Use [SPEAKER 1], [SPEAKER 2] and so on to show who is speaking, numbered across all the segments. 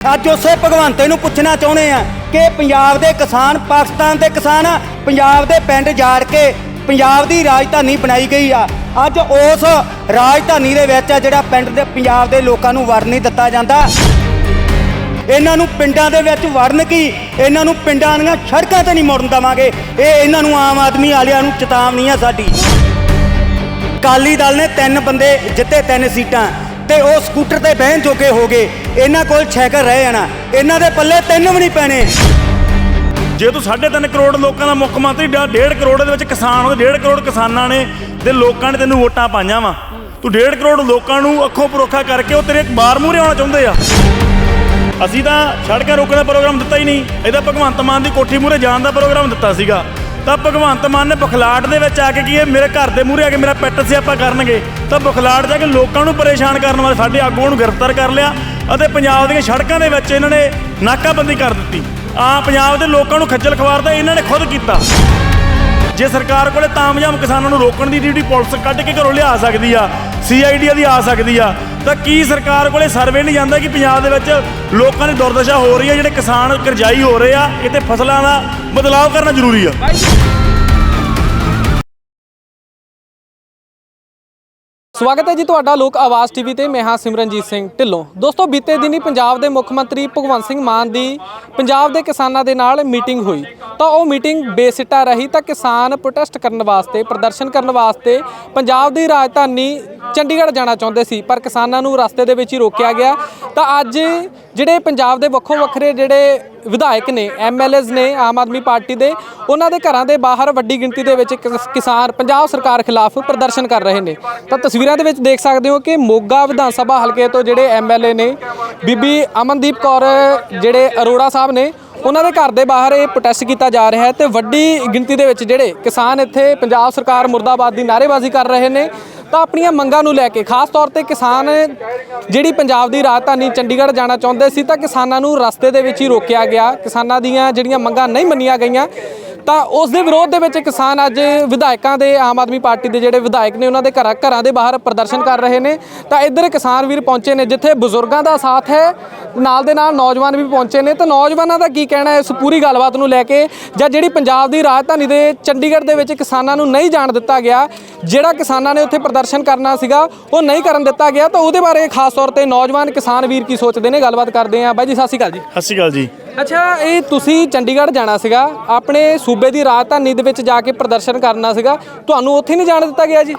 [SPEAKER 1] ਅੱਜ ਉਸੇ ਭਗਵੰਤੇ ਨੂੰ ਪੁੱਛਣਾ ਚਾਹੁੰਦੇ ਆ ਕਿ ਪੰਜਾਬ ਦੇ ਕਿਸਾਨ ਪਾਕਿਸਤਾਨ ਦੇ ਕਿਸਾਨ ਆ, ਪੰਜਾਬ ਦੇ ਪਿੰਡ ਜਾੜ ਕੇ ਪੰਜਾਬ ਦੀ ਰਾਜਧਾਨੀ ਬਣਾਈ ਗਈ ਆ। ਅੱਜ ਉਸ ਰਾਜਧਾਨੀ ਦੇ ਵਿੱਚ ਆ ਜਿਹੜਾ ਪਿੰਡ ਦੇ ਪੰਜਾਬ ਦੇ ਲੋਕਾਂ ਨੂੰ ਵੜ ਨਹੀਂ ਦਿੱਤਾ ਜਾਂਦਾ। ਇਹਨਾਂ ਨੂੰ ਪਿੰਡਾਂ ਦੇ ਵਿੱਚ ਵੜਨ ਕੀ? ਇਹਨਾਂ ਨੂੰ ਪਿੰਡਾਂ ਦੀਆਂ ਸੜਕਾਂ ਤੇ ਨਹੀਂ ਮੁੜਨ ਦੇਵਾਂਗੇ। ਇਹ ਇਹਨਾਂ ਨੂੰ ਆਮ ਆਦਮੀ ਵਾਲਿਆਂ ਨੂੰ ਚੇਤਾਵਨੀ ਆ ਸਾਡੀ। ਅਕਾਲੀ ਦਲ ਨੇ ਤਿੰਨ ਬੰਦੇ ਜਿੱਤੇ ਤਿੰਨ ਸੀਟਾਂ। ਤੇ ਉਹ ਸਕੂਟਰ ਤੇ ਬਹਿਣ ਜੋਗੇ ਹੋ ਗਏ। ਇਹਨਾਂ ਕੋਲ ਸਾਈਕਲ ਰਹਿ ਜਾਣਾ। ਇਹਨਾਂ ਦੇ ਪੱਲੇ ਤਿੰਨ ਵੀ ਨਹੀਂ ਪੈਣੇ।
[SPEAKER 2] ਜੇ ਤੂੰ 3.5 ਕਰੋੜ ਲੋਕਾਂ ਦਾ ਮੁੱਖ ਮੰਤਰੀ 1.5 ਕਰੋੜ ਦੇ ਵਿੱਚ ਕਿਸਾਨ ਉਹਦੇ 1.5 ਕਰੋੜ ਕਿਸਾਨਾਂ ਨੇ ਤੇ ਲੋਕਾਂ ਨੇ ਤੈਨੂੰ ਵੋਟਾਂ ਪਾਈਆਂ ਵਾ। ਤੂੰ 1.5 ਕਰੋੜ ਲੋਕਾਂ ਨੂੰ ਅੱਖੋਂ ਪਰੋਖਾ ਕਰਕੇ ਉਹ ਤੇਰੇ ਬਾਰ ਮੂਹਰੇ ਆਉਣਾ ਚਾਹੁੰਦੇ ਆ। ਅਸੀਂ ਤਾਂ ਸੜਕਾਂ ਰੋਕਣ ਦਾ ਪ੍ਰੋਗਰਾਮ ਦਿੱਤਾ ਹੀ ਨਹੀਂ। ਇਹਦਾ ਭਗਵੰਤ ਮਾਨ ਦੀ ਕੋਠੀ ਮੂਹਰੇ ਜਾਣ ਦਾ ਪ੍ਰੋਗਰਾਮ ਦਿੱਤਾ ਸੀਗਾ। ਤਾਂ ਭਗਵੰਤ ਮਾਨ ਨੇ ਬੁਖਲਾਟ ਦੇ ਵਿੱਚ ਆ ਕੇ ਕੀ ਇਹ ਮੇਰੇ ਘਰ ਦੇ ਮੂਹਰੇ ਆ ਕੇ ਮੇਰਾ ਪੈਟ ਸਿਆਪਾ ਕਰਨਗੇ। ਤਾਂ ਬੁਖਲਾਟ ਜਾ ਕੇ ਲੋਕਾਂ ਨੂੰ ਪਰੇਸ਼ਾਨ ਕਰਨ ਵਾਲੇ ਸਾਡੇ ਆਗੂਆਂ ਨੂੰ ਗ੍ਰਿਫਤਾਰ ਕਰ ਲਿਆ ਅਤੇ ਪੰਜਾਬ ਦੀਆਂ ਸੜਕਾਂ ਦੇ ਵਿੱਚ ਇਹਨਾਂ ਨੇ ਨਾਕਾਬੰਦੀ ਕਰ ਦਿੱਤੀ। ਆ ਪੰਜਾਬ ਦੇ ਲੋਕਾਂ ਨੂੰ ਖੱਜਲ ਖਵਾਰ ਤਾਂ ਇਹਨਾਂ ਨੇ ਖੁਦ ਕੀਤਾ। ਜੇ ਸਰਕਾਰ ਕੋਲੇ ਤਾਮਜਾਮ ਕਿਸਾਨਾਂ ਨੂੰ ਰੋਕਣ ਦੀ ਡਿਊਟੀ ਪੁਲਿਸ ਕੱਢ ਕੇ ਘਰੋਂ ਲਿਆ ਸਕਦੀ ਆ ਸੀਆਈਡੀ ਦੀ ਆ ਸਕਦੀ ਆ ਤਾਂ ਕੀ ਸਰਕਾਰ ਕੋਲੇ ਸਰਵੇ ਨਹੀਂ ਜਾਂਦਾ ਕਿ ਪੰਜਾਬ ਦੇ ਵਿੱਚ ਲੋਕਾਂ ਦੀ ਦੁਰਦਸ਼ਾ ਹੋ ਰਹੀ ਆ ਜਿਹੜੇ ਕਿਸਾਨ ਕਰਜ਼ਾਈ ਹੋ ਰਹੇ ਆ ਇਹ ਫਸਲਾਂ ਦਾ ਬਦਲਾਅ ਕਰਨਾ ਜ਼ਰੂਰੀ ਆ।
[SPEAKER 3] ਸਵਾਗਤ ਹੈ ਜੀ ਤੁਹਾਡਾ ਲੋਕ ਆਵਾਜ਼ ਟੀਵੀ ਤੇ, ਮੈਂ ਹਾਂ ਸਿਮਰਨਜੀਤ ਸਿੰਘ ਢਿੱਲੋਂ। ਦੋਸਤੋ, ਬੀਤੇ ਦਿਨੀ ਪੰਜਾਬ ਦੇ ਮੁੱਖ ਮੰਤਰੀ ਭਗਵੰਤ ਸਿੰਘ ਮਾਨ ਦੀ ਪੰਜਾਬ ਦੇ ਕਿਸਾਨਾਂ ਦੇ ਨਾਲ ਮੀਟਿੰਗ ਹੋਈ। ਤਾਂ ਉਹ ਮੀਟਿੰਗ ਬੇਸਿੱਟਾ ਰਹੀ ਤਾਂ ਕਿਸਾਨ ਪ੍ਰੋਟੈਸਟ ਕਰਨ ਵਾਸਤੇ, ਪ੍ਰਦਰਸ਼ਨ ਕਰਨ ਵਾਸਤੇ ਪੰਜਾਬ ਦੀ ਰਾਜਧਾਨੀ ਚੰਡੀਗੜ੍ਹ ਜਾਣਾ ਚਾਹੁੰਦੇ ਸੀ, ਪਰ ਕਿਸਾਨਾਂ ਨੂੰ ਰਸਤੇ ਦੇ ਵਿੱਚ ਹੀ ਰੋਕਿਆ ਗਿਆ। ਤਾਂ ਅੱਜ ਜਿਹੜੇ ਪੰਜਾਬ ਦੇ ਵੱਖੋ ਵੱਖਰੇ ਜਿਹੜੇ ਵਿਧਾਇਕ ਨੇ ਐਮਐਲਏਜ਼ ਨੇ, ਆਮ ਆਦਮੀ ਪਾਰਟੀ ਦੇ, ਉਹਨਾਂ ਦੇ ਘਰਾਂ ਦੇ ਬਾਹਰ ਵੱਡੀ ਗਿਣਤੀ ਦੇ ਵਿੱਚ ਕਿਸਾਨ ਪੰਜਾਬ ਸਰਕਾਰ ਖਿਲਾਫ ਪ੍ਰਦਰਸ਼ਨ ਕਰ ਰਹੇ ਨੇ। ਤਾਂ ਤਸਵੀਰਾਂ ਦੇ ਵਿੱਚ ਦੇਖ ਸਕਦੇ ਹੋ ਕਿ ਮੋਗਾ ਵਿਧਾਨ ਸਭਾ ਹਲਕੇ ਤੋਂ ਜਿਹੜੇ ਐਮਐਲਏ ਨੇ, ਬੀਬੀ ਅਮਨਦੀਪ ਕੌਰ, ਜਿਹੜੇ ਅਰੋੜਾ ਸਾਹਿਬ ਨੇ ਉਹਨਾਂ ਦੇ ਘਰ ਦੇ ਬਾਹਰ ਇਹ ਪ੍ਰੋਟੈਸਟ ਕੀਤਾ ਜਾ ਰਿਹਾ ਹੈ ਤੇ ਵੱਡੀ ਗਿਣਤੀ ਦੇ ਵਿੱਚ ਜਿਹੜੇ ਕਿਸਾਨ ਇੱਥੇ ਪੰਜਾਬ ਸਰਕਾਰ ਮੁਰਦਾਬਾਦ ਦੀ ਨਾਅਰੇਬਾਜ਼ੀ ਕਰ ਰਹੇ ਨੇ, ਤਾਂ ਆਪਣੀਆਂ ਮੰਗਾਂ ਨੂੰ ਲੈ ਕੇ, ਖਾਸ ਤੌਰ ਤੇ ਕਿਸਾਨ ਜਿਹੜੀ ਪੰਜਾਬ ਦੀ ਰਾਜਧਾਨੀ ਚੰਡੀਗੜ੍ਹ ਜਾਣਾ ਚਾਹੁੰਦੇ ਸੀ, ਤਾਂ ਕਿਸਾਨਾਂ ਨੂੰ ਰਸਤੇ ਦੇ ਵਿੱਚ ਹੀ ਰੋਕਿਆ ਗਿਆ। ਕਿਸਾਨਾਂ ਦੀਆਂ ਜਿਹੜੀਆਂ ਮੰਗਾਂ ਨਹੀਂ ਮੰਨੀਆਂ ਗਈਆਂ ਤਾਂ ਉਸ ਦੇ ਵਿਰੋਧ ਦੇ ਵਿੱਚ ਕਿਸਾਨ ਅੱਜ ਵਿਧਾਇਕਾਂ ਦੇ, ਆਮ ਆਦਮੀ ਪਾਰਟੀ ਦੇ ਜਿਹੜੇ ਵਿਧਾਇਕ ਨੇ, ਉਹਨਾਂ ਦੇ ਘਰਾਂ ਘਰਾਂ ਦੇ ਬਾਹਰ ਪ੍ਰਦਰਸ਼ਨ ਕਰ ਰਹੇ ਨੇ। ਤਾਂ ਇੱਧਰ ਕਿਸਾਨ ਵੀਰ ਪਹੁੰਚੇ ਨੇ, ਜਿੱਥੇ ਬਜ਼ੁਰਗਾਂ ਦਾ ਸਾਥ ਹੈ। ਨਾਲ ਦੇ ਨਾਲ ਨੌਜਵਾਨ ਵੀ ਪਹੁੰਚੇ ਨੇ। ਤਾਂ ਨੌਜਵਾਨਾਂ ਦਾ ਕੀ ਕਹਿਣਾ ਹੈ? ਇਸ ਪੂਰੀ ਗੱਲਬਾਤ ਨੂੰ ਲੈ ਕੇ ਜਾਂ ਜਿਹੜੀ ਪੰਜਾਬ ਦੀ ਰਾਜਧਾਨੀ ਦੇ ਚੰਡੀਗੜ੍ਹ ਦੇ ਵਿੱਚ ਕਿਸਾਨਾਂ ਨੂੰ ਨਹੀਂ ਜਾਣ ਦਿੱਤਾ ਗਿਆ, ਜਿਹੜਾ ਕਿਸਾਨਾਂ ਨੇ ਉੱਥੇ ਪ੍ਰਦਰਸ਼ਨ ਕਰਨਾ ਸੀਗਾ, ਉਹ ਨਹੀਂ ਕਰਨ ਦਿੱਤਾ ਗਿਆ। ਤਾਂ ਉਹਦੇ ਬਾਰੇ ਖਾਸ ਤੌਰ ਤੇ ਨੌਜਵਾਨ ਕਿਸਾਨ ਵੀਰ ਕੀ ਸੋਚਦੇ ਨੇ? ਗੱਲਬਾਤ ਕਰਦੇ ਆਂ ਬਾਈ ਜੀ, ਸਤਿ ਸ਼੍ਰੀ ਅਕਾਲ ਜੀ।
[SPEAKER 2] ਸਤਿ ਸ਼੍ਰੀ ਅਕਾਲ ਜੀ।
[SPEAKER 3] ਅੱਛਾ ਇਹ ਤੁਸੀਂ ਚੰਡੀਗੜ੍ਹ ਜਾਣਾ ਸੀਗਾ ਆਪਣੇ ਸੂਬੇ ਦੀ ਰਾਜਧਾਨੀ ਦੇ ਵਿੱਚ ਜਾ ਕੇ ਪ੍ਰਦਰਸ਼ਨ ਕਰਨਾ ਸੀਗਾ ਤੁਹਾਨੂੰ ਉੱਥੇ ਨਹੀਂ ਜਾਣ ਦਿੱਤਾ ਗਿਆ ਜੀ?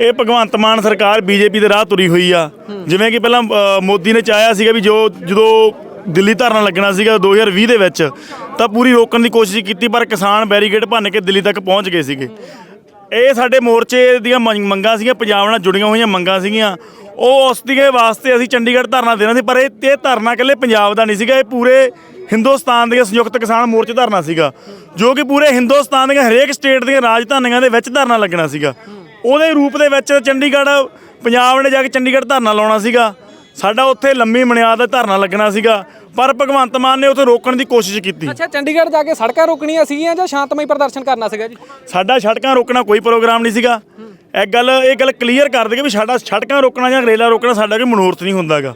[SPEAKER 2] ਇਹ ਭਗਵੰਤ ਮਾਨ ਸਰਕਾਰ ਬੀਜੇਪੀ ਦੇ ਰਾਹ ਤੁਰੀ ਹੋਈ ਆ। ਜਿਵੇਂ ਕਿ ਪਹਿਲਾਂ ਅ, ਮੋਦੀ ਨੇ ਚਾਹਿਆ ਸੀਗਾ ਵੀ ਜੋ ਜਦੋਂ ਦਿੱਲੀ ਧਰਨਾ ਲੱਗਣਾ ਸੀਗਾ 2020 ਦੇ ਵਿੱਚ ਤਾਂ ਪੂਰੀ ਰੋਕਣ ਦੀ ਕੋਸ਼ਿਸ਼ ਕੀਤੀ ਪਰ ਕਿਸਾਨ ਬੈਰੀਕੇਡ ਭੰਨ ਕੇ ਦਿੱਲੀ ਤੱਕ ਪਹੁੰਚ ਗਏ ਸੀਗੇ। ਇਹ ਸਾਡੇ ਮੋਰਚੇ ਦੀਆਂ ਮੰਗ- ਮੰਗਾਂ ਸੀਗੀਆਂ, ਪੰਜਾਬ ਨਾਲ ਜੁੜੀਆਂ ਹੋਈਆਂ ਮੰਗਾਂ ਸੀਗੀਆਂ। ਉਹ ਉਸ ਦੇ ਵਾਸਤੇ ਅਸੀਂ ਚੰਡੀਗੜ੍ਹ ਧਰਨਾ ਦੇਣਾ ਸੀ, ਪਰ ਇਹ ਇਹ ਧਰਨਾ ਇਕੱਲੇ ਪੰਜਾਬ ਦਾ ਨਹੀਂ ਸੀਗਾ, ਇਹ ਪੂਰੇ ਹਿੰਦੁਸਤਾਨ ਦੇ ਸੰਯੁਕਤ ਕਿਸਾਨ ਮੋਰਚੇ ਧਰਨਾ ਸੀਗਾ, ਜੋ ਕਿ ਪੂਰੇ ਹਿੰਦੁਸਤਾਨ ਦੀਆਂ ਹਰੇਕ ਸਟੇਟ ਦੀਆਂ ਰਾਜਧਾਨੀਆਂ ਦੇ ਵਿੱਚ ਧਰਨਾ ਲੱਗਣਾ ਸੀਗਾ। ਉਹਦੇ ਰੂਪ ਦੇ ਵਿੱਚ ਚੰਡੀਗੜ੍ਹ, ਪੰਜਾਬ ਨੇ ਜਾ ਕੇ ਚੰਡੀਗੜ੍ਹ ਧਰਨਾ ਲਾਉਣਾ ਸੀਗਾ। ਸਾਡਾ ਉੱਥੇ ਲੰਮੀ ਮਨਿਆਦ ਦਾ ਧਰਨਾ ਲੱਗਣਾ ਸੀਗਾ ਪਰ ਭਗਵੰਤ ਮਾਨ ਨੇ ਉੱਥੇ ਰੋਕਣ ਦੀ ਕੋਸ਼ਿਸ਼ ਕੀਤੀ।
[SPEAKER 3] ਅੱਛਾ ਚੰਡੀਗੜ੍ਹ ਜਾ ਕੇ ਸੜਕਾਂ ਰੋਕਣੀਆਂ ਸੀਗੀਆਂ ਜਾਂ ਸ਼ਾਂਤਮਈ ਪ੍ਰਦਰਸ਼ਨ ਕਰਨਾ ਸੀਗਾ ਜੀ?
[SPEAKER 2] ਸਾਡਾ ਸੜਕਾਂ ਰੋਕਣਾ ਕੋਈ ਪ੍ਰੋਗਰਾਮ ਨਹੀਂ ਸੀਗਾ। ਇਹ ਗੱਲ ਇਹ ਗੱਲ ਕਲੀਅਰ ਕਰ ਦਈਏ ਵੀ ਸਾਡਾ ਸੜਕਾਂ ਰੋਕਣਾ ਜਾਂ ਰੇਲਾਂ ਰੋਕਣਾ ਸਾਡਾ ਕੋਈ ਮਨੋਰਥ ਨਹੀਂ ਹੁੰਦਾਗਾ।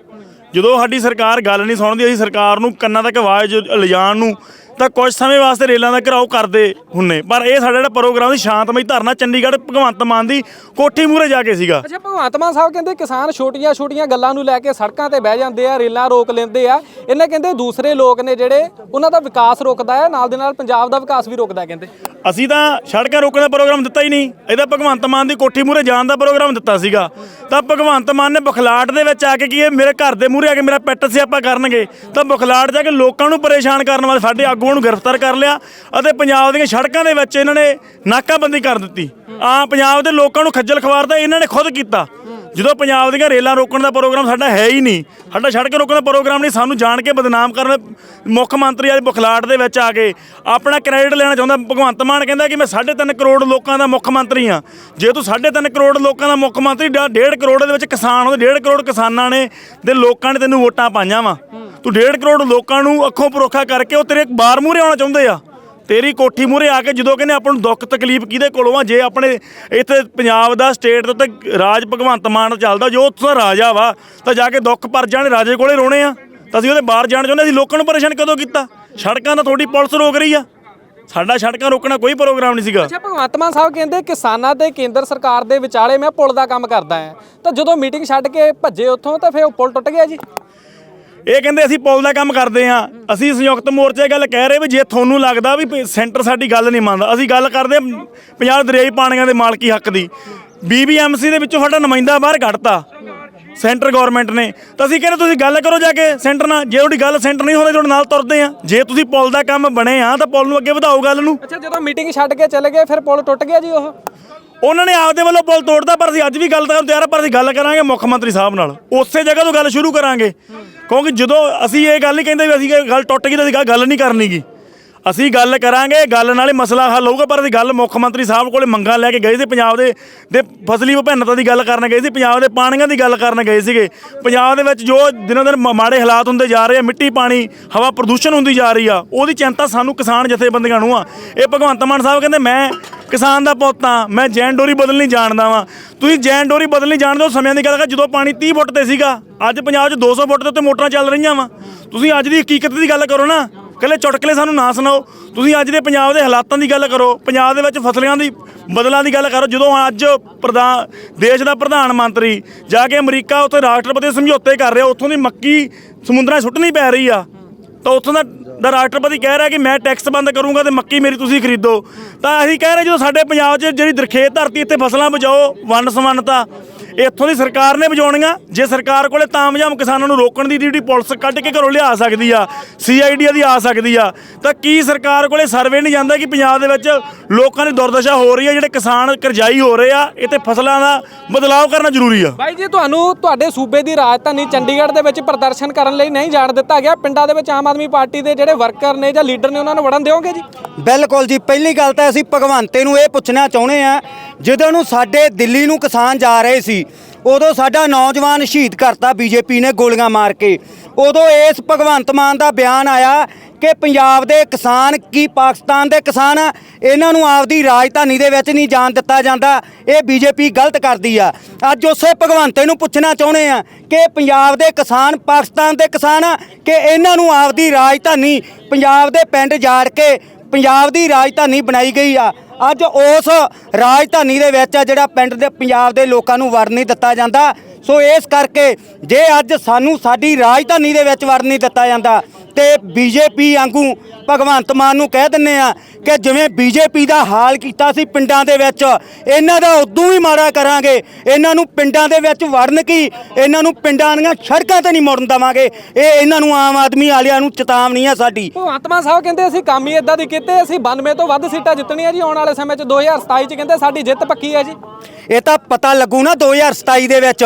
[SPEAKER 2] ਜਦੋਂ ਸਾਡੀ ਸਰਕਾਰ ਗੱਲ ਨਹੀਂ ਸੁਣਦੀ ਅਸੀਂ ਸਰਕਾਰ ਨੂੰ ਕੰਨਾਂ ਤੱਕ ਆਵਾਜ਼ ਲਿਜਾਣ ਨੂੰ ਤਾਂ ਕੁਝ ਸਮੇਂ ਵਾਸਤੇ ਰੇਲਾਂ ਦਾ ਘਰਾਓ ਕਰਦੇ ਹੁੰਨੇ। ਪਰ ਇਹ ਸਾਡਾ ਜਿਹੜਾ ਪ੍ਰੋਗਰਾਮ ਸੀ, ਸ਼ਾਂਤਮਈ ਧਰਨਾ ਚੰਡੀਗੜ੍ਹ ਭਗਵੰਤ ਮਾਨ ਦੀ ਕੋਠੀ ਮੂਹਰੇ ਜਾ ਕੇ ਸੀਗਾ।
[SPEAKER 3] ਅੱਛਾ, ਭਗਵੰਤ ਮਾਨ ਸਾਹਿਬ ਕਹਿੰਦੇ ਕਿਸਾਨ ਛੋਟੀਆਂ ਛੋਟੀਆਂ ਗੱਲਾਂ ਨੂੰ ਲੈ ਕੇ ਸੜਕਾਂ ਤੇ ਬਹਿ ਜਾਂਦੇ ਆ, ਰੇਲਾਂ ਰੋਕ ਲੈਂਦੇ ਆ। ਇਹਨਾਂ ਕਹਿੰਦੇ ਦੂਸਰੇ ਲੋਕ ਨੇ ਜਿਹੜੇ, ਉਹਨਾਂ ਦਾ ਵਿਕਾਸ ਰੋਕਦਾ ਹੈ ਨਾਲ ਦੇ ਨਾਲ ਪੰਜਾਬ ਦਾ ਵਿਕਾਸ ਵੀ ਰੋਕਦਾ ਕਹਿੰਦੇ।
[SPEAKER 2] ਅਸੀਂ ਤਾਂ ਸੜਕਾਂ ਰੋਕਣ ਦਾ ਪ੍ਰੋਗਰਾਮ ਦਿੱਤਾ ਹੀ ਨਹੀਂ। ਇਹਦਾ ਭਗਵੰਤ ਮਾਨ ਦੀ ਕੋਠੀ ਮੂਹਰੇ ਜਾਣ ਦਾ ਪ੍ਰੋਗਰਾਮ ਦਿੱਤਾ ਸੀਗਾ। ਤਾਂ ਭਗਵੰਤ ਮਾਨ ਨੇ ਬਖਲਾਟ ਦੇ ਵਿੱਚ ਆ ਕੇ ਕੀ ਇਹ ਮੇਰੇ ਘਰ ਦੇ ਮੂਹਰੇ ਆ ਕੇ ਮੇਰਾ ਪੈਟ ਸਿਆਪਾ ਕਰਨਗੇ। ਤਾਂ ਬਖਲਾਟ ਜਾ ਕੇ ਲੋਕਾਂ ਨੂੰ ਪਰੇਸ਼ਾਨ ਕਰਨ ਵਾਲੇ ਸਾਡੇ ਆਗੂਆਂ ਨੂੰ ਗ੍ਰਿਫਤਾਰ ਕਰ ਲਿਆ ਅਤੇ ਪੰਜਾਬ ਦੀਆਂ ਸੜਕਾਂ ਦੇ ਵਿੱਚ ਇਹਨਾਂ ਨੇ ਨਾਕਾਬੰਦੀ ਕਰ ਦਿੱਤੀ। ਆ ਪੰਜਾਬ ਦੇ ਲੋਕਾਂ ਨੂੰ ਖੱਜਲ ਖਵਾਰ ਤਾਂ ਇਹਨਾਂ ਨੇ ਖੁਦ ਕੀਤਾ। ਜਦੋਂ ਪੰਜਾਬ ਦੀਆਂ ਰੇਲਾਂ ਰੋਕਣ ਦਾ ਪ੍ਰੋਗਰਾਮ ਸਾਡਾ ਹੈ ਹੀ ਨਹੀਂ, ਸਾਡਾ ਸੜਕ ਰੋਕਣ ਦਾ ਪ੍ਰੋਗਰਾਮ ਨਹੀਂ, ਸਾਨੂੰ ਜਾਣ ਕੇ ਬਦਨਾਮ ਕਰਨ ਮੁੱਖ ਮੰਤਰੀ ਅੱਜ ਬੁਖਲਾਟ ਦੇ ਵਿੱਚ ਆ ਕੇ ਆਪਣਾ ਕ੍ਰੈਡਿਟ ਲੈਣਾ ਚਾਹੁੰਦਾ, ਭਗਵੰਤ ਮਾਨ ਕਹਿੰਦਾ ਕਿ ਮੈਂ 3.5 ਕਰੋੜ ਲੋਕਾਂ ਦਾ ਮੁੱਖ ਮੰਤਰੀ ਆ ਜੇ ਤੂੰ 3.5 ਕਰੋੜ ਲੋਕਾਂ ਦਾ ਮੁੱਖ ਮੰਤਰੀ 1.5 ਕਰੋੜ ਦੇ ਵਿੱਚ ਕਿਸਾਨ ਉਹਦੇ 1.5 ਕਰੋੜ ਕਿਸਾਨਾਂ ਨੇ ਦੇ ਲੋਕਾਂ ਨੇ ਤੈਨੂੰ ਵੋਟਾਂ ਪਾਈਆਂ ਵਾ। ਤੂੰ 1.5 ਕਰੋੜ ਲੋਕਾਂ ਨੂੰ ਅੱਖੋਂ ਪਰੋਖਾ ਕਰਕੇ ਉਹ ਤੇਰੇ ਬਾਰ ਮੂਹਰੇ ਆਉਣਾ ਚਾਹੁੰਦੇ ਆ। ਤੇਰੀ ਕੋਠੀ ਮੂਹਰੇ ਆ ਕੇ ਜਦੋਂ ਕਹਿੰਦੇ ਆਪਾਂ ਨੂੰ ਦੁੱਖ ਤਕਲੀਫ ਕਿਹਦੇ ਕੋਲੋਂ ਆ? ਜੇ ਆਪਣੇ ਇੱਥੇ ਪੰਜਾਬ ਦਾ ਸਟੇਟ ਦੇ ਉੱਤੇ ਰਾਜ ਭਗਵੰਤ ਮਾਨ ਚੱਲਦਾ, ਜੋ ਉੱਥੋਂ ਦਾ ਰਾਜਾ ਵਾ, ਤਾਂ ਜਾ ਕੇ ਦੁੱਖ ਪਰ ਜਾਣੇ, ਰਾਜੇ ਕੋਲੇ ਰੋਣੇ ਆ। ਤਾਂ ਅਸੀਂ ਉਹਦੇ ਬਾਹਰ ਜਾਣ ਚਾਹੁੰਦੇ ਅਸੀਂ ਲੋਕਾਂ ਨੂੰ ਪਰੇਸ਼ਾਨ ਕਦੋਂ ਕੀਤਾ? ਸੜਕਾਂ ਤਾਂ ਤੁਹਾਡੀ ਪੁਲਿਸ ਰੋਕ ਰਹੀ ਆ। ਸਾਡਾ ਸੜਕਾਂ ਰੋਕਣਾ ਕੋਈ ਪ੍ਰੋਗਰਾਮ ਨਹੀਂ ਸੀਗਾ।
[SPEAKER 3] ਅੱਛਾ, ਭਗਵੰਤ ਮਾਨ ਸਾਹਿਬ ਕਹਿੰਦੇ ਕਿਸਾਨਾਂ ਤੇ ਕੇਂਦਰ ਸਰਕਾਰ ਦੇ ਵਿਚਾਲੇ ਮੈਂ ਪੁਲ ਦਾ ਕੰਮ ਕਰਦਾ ਹਾਂ। ਤਾਂ ਜਦੋਂ ਮੀਟਿੰਗ ਛੱਡ ਕੇ ਭੱਜੇ ਉੱਥੋਂ, ਤਾਂ ਫਿਰ ਉਹ ਪੁਲ ਟੁੱਟ ਗਿਆ ਜੀ।
[SPEAKER 2] ਇਹ ਕਹਿੰਦੇ ਅਸੀਂ ਪੁਲ ਦਾ ਕੰਮ ਕਰਦੇ ਆ ਅਸੀਂ ਸੰਯੁਕਤ ਮੋਰਚੇ ਗੱਲ ਕਹਿ ਰਹੇ ਵੀ ਜੇ ਤੁਹਾਨੂੰ ਲੱਗਦਾ ਵੀ ਸੈਂਟਰ ਸਾਡੀ ਗੱਲ ਨਹੀਂ ਮੰਨਦਾ ਅਸੀਂ ਗੱਲ ਕਰਦੇ ਪੰਜਾਬ ਦਰਿਆਈ ਪਾਣੀਆਂ ਦੇ ਮਾਲਕੀ ਹੱਕ ਦੀ। ਬੀਬੀਐਮਸੀ ਦੇ ਵਿੱਚੋਂ ਸਾਡਾ ਨੁਮਾਇੰਦਾ ਬਾਹਰ ਕੱਢਤਾ। ਸੈਂਟਰ ਗਵਰਨਮੈਂਟ ਨੇ। ਤਾਂ ਅਸੀਂ ਕਹਿੰਦੇ ਤੁਸੀਂ ਗੱਲ ਕਰੋ ਜਾ ਕੇ ਸੈਂਟਰ ਨਾਲ। ਜੇ ਤੁਹਾਡੀ ਗੱਲ ਸੈਂਟਰ ਨਹੀਂ ਹੋਣੀ ਤੁਹਾਡੇ ਨਾਲ ਤੁਰਦੇ ਆ ਜੇ ਤੁਸੀਂ ਪੁਲ ਦਾ ਕੰਮ ਬਣੇ ਆ ਤਾਂ ਪੁਲ ਨੂੰ ਅੱਗੇ ਵਧਾਓ ਗੱਲ ਨੂੰ।
[SPEAKER 3] ਅੱਛਾ ਜਦੋਂ ਮੀਟਿੰਗ ਛੱਡ ਕੇ ਚਲੇ ਗਏ ਫਿਰ ਪੁਲ ਟੁੱਟ ਗਿਆ ਜੀ ਉਹ?
[SPEAKER 2] ਉਹਨਾਂ ਨੇ ਆਪਦੇ ਵੱਲੋਂ ਪੁਲ ਤੋੜਦਾ ਪਰ ਅਸੀਂ ਅੱਜ ਵੀ ਗੱਲ ਕਰਨ ਤਿਆਰ ਆ ਪਰ ਅਸੀਂ ਗੱਲ ਕਰਾਂਗੇ ਮੁੱਖ ਮੰਤਰੀ ਸਾਹਿਬ ਨਾਲ। ਉਸੇ ਜਗ੍ਹਾ ਤੋਂ ਗੱਲ ਸ਼ੁਰੂ ਕਰਾਂਗੇ। ਕਿਉਂਕਿ ਜਦੋਂ ਅਸੀਂ ਇਹ ਗੱਲ ਨਹੀਂ ਕਹਿੰਦੇ ਵੀ ਅਸੀਂ ਗੱਲ ਟੁੱਟ ਗਈ ਤਾਂ ਅਸੀਂ ਗੱਲ ਨਹੀਂ ਕਰਨੀਗੀ। ਅਸੀਂ ਗੱਲ ਕਰਾਂਗੇ, ਗੱਲ ਨਾਲ ਮਸਲਾ ਹੱਲ ਹੋਊਗਾ, ਪਰ ਅਸੀਂ ਗੱਲ ਮੁੱਖ ਮੰਤਰੀ ਸਾਹਿਬ ਕੋਲੇ ਮੰਗਾਂ ਲੈ ਕੇ ਗਏ ਸੀ, ਪੰਜਾਬ ਦੇ ਦੇ ਫਸਲੀ ਵਿਭਿੰਨਤਾ ਦੀ ਗੱਲ ਕਰਨ ਗਏ ਸੀ, ਪੰਜਾਬ ਦੇ ਪਾਣੀਆਂ ਦੀ ਗੱਲ ਕਰਨ ਗਏ ਸੀਗੇ। ਪੰਜਾਬ ਦੇ ਵਿੱਚ ਜੋ ਦਿਨੋਂ ਦਿਨ ਮਾੜੇ ਹਾਲਾਤ ਹੁੰਦੇ ਜਾ ਰਹੇ ਆ, ਮਿੱਟੀ ਪਾਣੀ, ਹਵਾ ਪ੍ਰਦੂਸ਼ਣ ਹੁੰਦੀ ਜਾ ਰਹੀ ਆ, ਉਹਦੀ ਚਿੰਤਾ ਸਾਨੂੰ ਕਿਸਾਨ ਜਥੇਬੰਦੀਆਂ ਨੂੰ ਆ। ਇਹ ਭਗਵੰਤ ਮਾਨ ਸਾਹਿਬ ਕਹਿੰਦੇ, ਮੈਂ ਕਿਸਾਨ ਦਾ ਪੁੱਤ ਆ, ਮੈਂ ਜੈਨ ਡੋਰੀ ਬਦਲਣੀ ਜਾਣਦਾ ਵਾਂ। ਤੁਸੀਂ ਜੈਨ ਡੋਰੀ ਬਦਲਣੀ ਜਾਣਦੇ ਹੋ, ਸਮਿਆਂ ਦੀ ਗੱਲ ਕਰ, ਜਦੋਂ ਪਾਣੀ 30 ਫੁੱਟ ਤੇ ਸੀਗਾ, ਅੱਜ ਪੰਜਾਬ 'ਚ 200 ਫੁੱਟ ਦੇ ਉੱਤੇ ਮੋਟਰਾਂ ਚੱਲ ਰਹੀਆਂ ਵਾ। ਤੁਸੀਂ ਅੱਜ ਦੀ ਹਕੀਕਤ ਦੀ ਗੱਲ ਕਰੋ ਨਾ। ਕੱਲੇ ਚੁਟਕਲੇ ਸਾਨੂੰ ਨਾ ਸੁਣਾਓ। ਤੁਸੀਂ ਅੱਜ ਦੇ ਪੰਜਾਬ ਦੇ ਹਾਲਾਤਾਂ ਦੀ ਗੱਲ ਕਰੋ, ਪੰਜਾਬ ਦੇ ਵਿੱਚ ਫਸਲਿਆਂ ਦੀ, ਬਦਲਾਂ ਦੀ ਗੱਲ ਕਰੋ, ਜਦੋਂ ਅੱਜ ਪ੍ਰਧਾਨ, ਦੇਸ਼ ਦਾ ਪ੍ਰਧਾਨ ਮੰਤਰੀ ਜਾ ਕੇ ਅਮਰੀਕਾ ਉੱਥੇ ਰਾਸ਼ਟਰਪਤੀ ਸਮਝੌਤੇ ਕਰ ਰਿਹਾ, ਉੱਥੋਂ ਦੀ ਮੱਕੀ ਸਮੁੰਦਰਾਂ 'ਚ ਸੁੱਟਣੀ ਪੈ ਰਹੀ ਆ, ਤਾਂ ਉੱਥੋਂ ਦਾ ਦਾ ਰਾਸ਼ਟਰਪਤੀ ਕਹਿ ਰਿਹਾ ਕਿ ਮੈਂ ਟੈਕਸ ਬੰਦ ਕਰੂੰਗਾ ਤੇ ਮੱਕੀ ਮੇਰੀ ਤੁਸੀਂ ਖਰੀਦੋ। ਤਾਂ ਅਸੀਂ ਕਹਿ ਰਹੇ ਜਦੋਂ ਸਾਡੇ ਪੰਜਾਬ 'ਚ ਜਿਹੜੀ ਦਰਖੇਤ ਧਰਤੀ, ਇੱਥੇ ਫਸਲਾਂ ਬਚਾਓ ਵੰਡ ਸਮਾਨਤਾ ਇੱਥੋਂ ਦੀ ਸਰਕਾਰ ਨੇ ਬਚਾਉਣੀਆਂ ਜੇ ਸਰਕਾਰ ਕੋਲੇ ਤਾਮਝਾਮ ਕਿਸਾਨਾਂ ਨੂੰ ਰੋਕਣ ਦੀ ਜਿਹੜੀ ਪੁਲਿਸ ਕੱਢ ਕੇ ਘਰੋਂ ਲਿਆ ਸਕਦੀ ਆ ਸੀਆਈਡੀ ਦੀ ਆ ਸਕਦੀ ਆ ਤਾਂ ਕੀ ਸਰਕਾਰ ਕੋਲੇ ਸਰਵੇ ਨਹੀਂ ਜਾਂਦਾ ਕਿ ਪੰਜਾਬ ਦੇ ਵਿੱਚ ਲੋਕਾਂ ਦੀ ਦੁਰਦਸ਼ਾ ਹੋ ਰਹੀ ਆ ਜਿਹੜੇ ਕਿਸਾਨ ਕਰਜ਼ਾਈ ਹੋ ਰਹੇ ਆ ਇੱਥੇ ਫਸਲਾਂ ਦਾ ਬਦਲਾਅ ਕਰਨਾ ਜ਼ਰੂਰੀ ਆ?
[SPEAKER 3] ਬਾਈ ਜੀ ਤੁਹਾਨੂੰ ਤੁਹਾਡੇ ਸੂਬੇ ਦੀ ਰਾਜਧਾਨੀ ਚੰਡੀਗੜ੍ਹ ਦੇ ਵਿੱਚ ਪ੍ਰਦਰਸ਼ਨ ਕਰਨ ਲਈ ਨਹੀਂ ਜਾਣ ਦਿੱਤਾ ਗਿਆ। ਪਿੰਡਾਂ ਦੇ ਵਿੱਚ ਆਮ ਆਦਮੀ ਪਾਰਟੀ ਦੇ ਜਿਹੜੇ ਵਰਕਰ ਨੇ ਜਾਂ ਲੀਡਰ ਨੇ ਉਹਨਾਂ ਨੂੰ ਵੜਨ ਦਿਓਗੇ ਜੀ?
[SPEAKER 1] ਬਿਲਕੁਲ ਜੀ ਪਹਿਲੀ ਗੱਲ ਤਾਂ ਅਸੀਂ ਭਗਵੰਤੇ ਨੂੰ ਇਹ ਪੁੱਛਣਾ ਚਾਹੁੰਦੇ ਆ ਜਦੋਂ ਨੂੰ ਸਾਡੇ ਦਿੱਲੀ ਨੂੰ ਕਿਸਾਨ ਜਾ ਰਹੇ ਸੀ ਉਦੋਂ ਸਾਡਾ ਨੌਜਵਾਨ ਸ਼ਹੀਦ ਕਰਤਾ ਬੀਜੇਪੀ ਨੇ ਗੋਲੀਆਂ ਮਾਰ ਕੇ। ਉਦੋਂ ਇਸ ਭਗਵੰਤ ਮਾਨ ਦਾ ਬਿਆਨ ਆਇਆ ਕਿ ਪੰਜਾਬ ਦੇ ਕਿਸਾਨ ਕੀ ਪਾਕਿਸਤਾਨ ਦੇ ਕਿਸਾਨ ਆ ਇਹਨਾਂ ਨੂੰ ਆਪਦੀ ਰਾਜਧਾਨੀ ਦੇ ਵਿੱਚ ਨਹੀਂ ਜਾਣ ਦਿੱਤਾ ਜਾਂਦਾ। ਇਹ ਬੀਜੇਪੀ ਗਲਤ ਕਰਦੀ ਆ। ਅੱਜ ਉਸੇ ਭਗਵੰਤੇ ਨੂੰ ਪੁੱਛਣਾ ਚਾਹੁੰਦੇ ਆ ਕਿ ਪੰਜਾਬ ਦੇ ਕਿਸਾਨ, ਪਾਕਿਸਤਾਨ ਦੇ ਕਿਸਾਨ ਆ ਕਿ ਇਹਨਾਂ ਨੂੰ ਆਪਦੀ ਰਾਜਧਾਨੀ ਪੰਜਾਬ ਦੇ ਪਿੰਡ ਜਾੜ ਕੇ ਪੰਜਾਬ ਦੀ ਰਾਜਧਾਨੀ ਬਣਾਈ ਗਈ ਆ। ਅੱਜ ਉਸ ਰਾਜਧਾਨੀ ਦੇ ਵਿੱਚ ਜਿਹੜਾ ਪਿੰਡ ਦੇ ਪੰਜਾਬ ਦੇ ਲੋਕਾਂ ਨੂੰ ਵੜ ਨਹੀਂ ਦਿੱਤਾ ਜਾਂਦਾ। ਸੋ ਇਸ ਕਰਕੇ ਜੇ ਅੱਜ ਸਾਨੂੰ ਸਾਡੀ ਰਾਜਧਾਨੀ ਦੇ ਵਿੱਚ ਵੜਨ ਨਹੀਂ ਦਿੱਤਾ ਜਾਂਦਾ ਤੇ ਬੀਜੇਪੀ ਵਾਂਗੂ ਭਗਵੰਤ ਮਾਨ ਨੂੰ ਕਹਿ ਦਿੰਨੇ ਆ ਕਿ ਜਿਵੇਂ ਬੀਜੇਪੀ ਦਾ ਹਾਲ ਕੀਤਾ ਸੀ ਪਿੰਡਾਂ ਦੇ ਵਿੱਚ, ਇਹਨਾਂ ਦਾ ਉਦੋਂ ਵੀ ਮਾੜਾ ਕਰਾਂਗੇ। ਇਹਨਾਂ ਨੂੰ ਪਿੰਡਾਂ ਦੇ ਵਿੱਚ ਵੜਨ ਕੀ? ਇਹਨਾਂ ਨੂੰ ਪਿੰਡਾਂ ਦੀਆਂ ਸੜਕਾਂ ਤੇ ਨਹੀਂ ਮੁੜਨ ਦੇਵਾਂਗੇ। ਇਹ ਇਹਨਾਂ ਨੂੰ ਆਮ ਆਦਮੀ ਵਾਲਿਆਂ ਨੂੰ ਚੇਤਾਵਨੀ ਆ ਸਾਡੀ।
[SPEAKER 3] ਭਗਵੰਤ ਮਾਨ ਸਾਹਿਬ ਕਹਿੰਦੇ ਅਸੀਂ ਕੰਮ ਹੀ ਇਦਾਂ ਦੀ ਕੀਤੇ, ਅਸੀਂ 92 ਤੋਂ ਵੱਧ ਸੀਟਾਂ ਜਿੱਤਣੀਆਂ ਜੀ ਆਉਣ ਵਾਲੇ ਸਮੇਂ 'ਚ 2027 'ਚ ਕਹਿੰਦੇ ਸਾਡੀ ਜਿੱਤ ਪੱਕੀ ਹੈ ਜੀ।
[SPEAKER 1] ਇਹ ਤਾਂ ਪਤਾ ਲੱਗੂ ਨਾ 2027 ਦੇ ਵਿੱਚ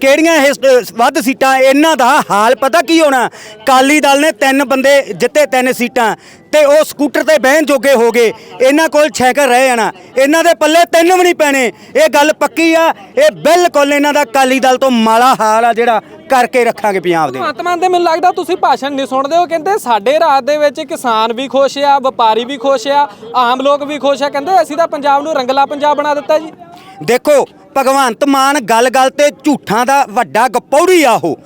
[SPEAKER 1] ਕਿਹੜੀਆਂ ਇਹ ਵੱਧ ਸੀਟਾਂ, ਇਹਨਾਂ ਦਾ ਹਾਲ ਪਤਾ ਕੀ ਹੋਣਾ? ਕਾਲੀ ਦਲ ਨੇ ਤਿੰਨ ਬੰਦੇ ਜਿੱਤੇ ਤਿੰਨ ਸੀਟਾਂ ਤੇ ਉਹ ਸਕੂਟਰ ਤੇ ਬਹਿਣ ਜੋਗੇ ਹੋ ਗਏ। ਇਹਨਾਂ ਕੋਲ ਛੈਕਰ ਰਹਿ ਜਾਣਾ। ਇਹਨਾਂ ਦੇ ਪੱਲੇ ਤਿੰਨ ਵੀ ਨਹੀਂ ਪੈਣੇ। ਇਹ ਗੱਲ ਪੱਕੀ ਆ। ਇਹ ਬਿਲਕੁਲ ਇਹਨਾਂ ਦਾ ਕਾਲੀ ਦਲ ਤੋਂ ਮਾੜਾ ਹਾਲ ਆ ਜਿਹੜਾ ਕਰਕੇ ਰੱਖਾਂਗੇ ਪੰਜਾਬ ਦੇ
[SPEAKER 3] ਭਗਵੰਤ ਮਾਨ ਦੇ ਮੈਨੂੰ ਲੱਗਦਾ ਤੁਸੀਂ ਭਾਸ਼ਣ ਨਹੀਂ ਸੁਣਦੇ ਹੋ ਕਹਿੰਦੇ ਸਾਡੇ ਰਾਜ ਦੇ ਵਿੱਚ ਕਿਸਾਨ ਵੀ ਖੁਸ਼ ਆ ਵਪਾਰੀ ਵੀ ਖੁਸ਼ ਆ ਆਮ ਲੋਕ ਵੀ ਖੁਸ਼ ਆ। ਕਹਿੰਦੇ ਅਸੀਂ ਤਾਂ ਪੰਜਾਬ ਨੂੰ ਰੰਗਲਾ ਪੰਜਾਬ ਬਣਾ ਦਿੱਤਾ ਜੀ।
[SPEAKER 1] ਦੇਖੋ ਭਗਵੰਤ ਮਾਨ ਗੱਲ-ਗੱਲ ਤੇ ਝੂਠਾਂ ਦਾ ਵੱਡਾ ਗਪੌੜੀ ਆ ਉਹ।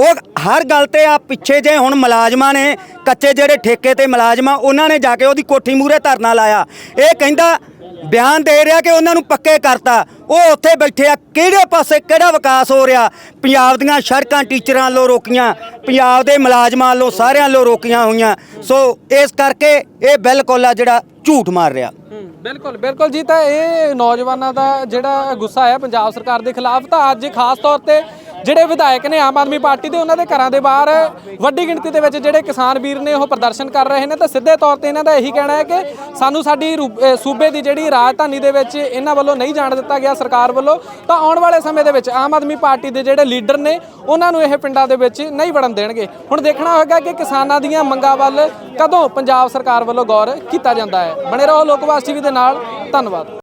[SPEAKER 1] ਉਹ ਹਰ ਗੱਲ ਤੇ ਆ ਪਿੱਛੇ ਜੇ ਹੁਣ ਮੁਲਾਜ਼ਮਾਂ ਨੇ ਕੱਚੇ ਜਿਹੜੇ ਠੇਕੇ ਤੇ ਮੁਲਾਜ਼ਮਾਂ ਉਹਨਾਂ ਨੇ ਜਾ ਕੇ ਉਹਦੀ ਕੋਠੀ ਮੂਹਰੇ ਧਰਨਾ ਲਾਇਆ। ਇਹ ਕਹਿੰਦਾ ਬਿਆਨ ਦੇ ਰਿਹਾ ਕਿ ਉਹਨਾਂ ਨੂੰ ਪੱਕੇ ਕਰਤਾ। ਉਹ ਉੱਥੇ ਬੈਠੇ ਆ। ਕਿਹੜੇ ਪਾਸੇ ਕਿਹੜਾ ਵਿਕਾਸ ਹੋ ਰਿਹਾ? ਪੰਜਾਬ ਦੀਆਂ ਸੜਕਾਂ ਟੀਚਰਾਂ ਵੱਲੋਂ ਰੋਕੀਆਂ। ਪੰਜਾਬ ਦੇ ਮੁਲਾਜ਼ਮਾਂ ਵੱਲੋਂ ਸਾਰਿਆਂ ਵੱਲੋਂ ਰੋਕੀਆਂ ਹੋਈਆਂ। ਸੋ ਇਸ ਕਰਕੇ ਇਹ ਬਿਲਕੁਲ ਆ ਜਿਹੜਾ ਝੂਠ ਮਾਰ ਰਿਹਾ।
[SPEAKER 3] ਬਿਲਕੁਲ ਬਿਲਕੁਲ ਜੀ। ਤਾਂ ਇਹ ਨੌਜਵਾਨਾਂ ਦਾ ਜਿਹੜਾ ਗੁੱਸਾ ਹੈ ਪੰਜਾਬ ਸਰਕਾਰ ਦੇ ਖਿਲਾਫ, ਤਾਂ ਅੱਜ ਖਾਸ ਤੌਰ ਤੇ ਜਿਹੜੇ ਵਿਧਾਇਕ ਨੇ ਆਮ ਆਦਮੀ ਪਾਰਟੀ ਦੇ, ਉਹਨਾਂ ਦੇ ਘਰਾਂ ਦੇ ਬਾਹਰ ਵੱਡੀ ਗਿਣਤੀ ਦੇ ਵਿੱਚ ਜਿਹੜੇ ਕਿਸਾਨ ਵੀਰ ਨੇ ਉਹ ਪ੍ਰਦਰਸ਼ਨ ਕਰ ਰਹੇ ਨੇ, ਤਾਂ ਸਿੱਧੇ ਤੌਰ ਤੇ ਇਹਨਾਂ ਦਾ ਇਹੀ ਕਹਿਣਾ ਹੈ ਕਿ ਸਾਨੂੰ ਸਾਡੀ ਰੂ- ਸੂਬੇ ਦੀ ਜਿਹੜੀ ਰਾਜਧਾਨੀ ਦੇ ਵਿੱਚ ਇਹਨਾਂ ਵੱਲੋਂ ਨਹੀਂ ਜਾਣ ਦਿੱਤਾ ਗਿਆ ਸਰਕਾਰ ਵੱਲੋਂ, ਤਾਂ ਆਉਣ ਵਾਲੇ ਸਮੇਂ ਦੇ ਵਿੱਚ ਆਮ ਆਦਮੀ ਪਾਰਟੀ ਦੇ ਜਿਹੜੇ ਲੀਡਰ ਨੇ, ਉਹਨਾਂ ਨੂੰ ਇਹ ਪਿੰਡਾਂ ਦੇ ਵਿੱਚ ਨਹੀਂ ਵੜਨ ਦੇਣਗੇ। ਹੁਣ ਦੇਖਣਾ ਹੋਵੇਗਾ ਕਿ ਕਿਸਾਨਾਂ ਦੀਆਂ ਮੰਗਾਂ ਵੱਲ ਕਦੋਂ ਪੰਜਾਬ ਸਰਕਾਰ ਵੱਲੋਂ ਗੌਰ ਕੀਤਾ ਜਾਂਦਾ ਹੈ। ਬਣੇ ਰਹੋ ਲੋਕਵਾਸ ਟੀਵੀ ਦੇ ਨਾਲ, ਧੰਨਵਾਦ।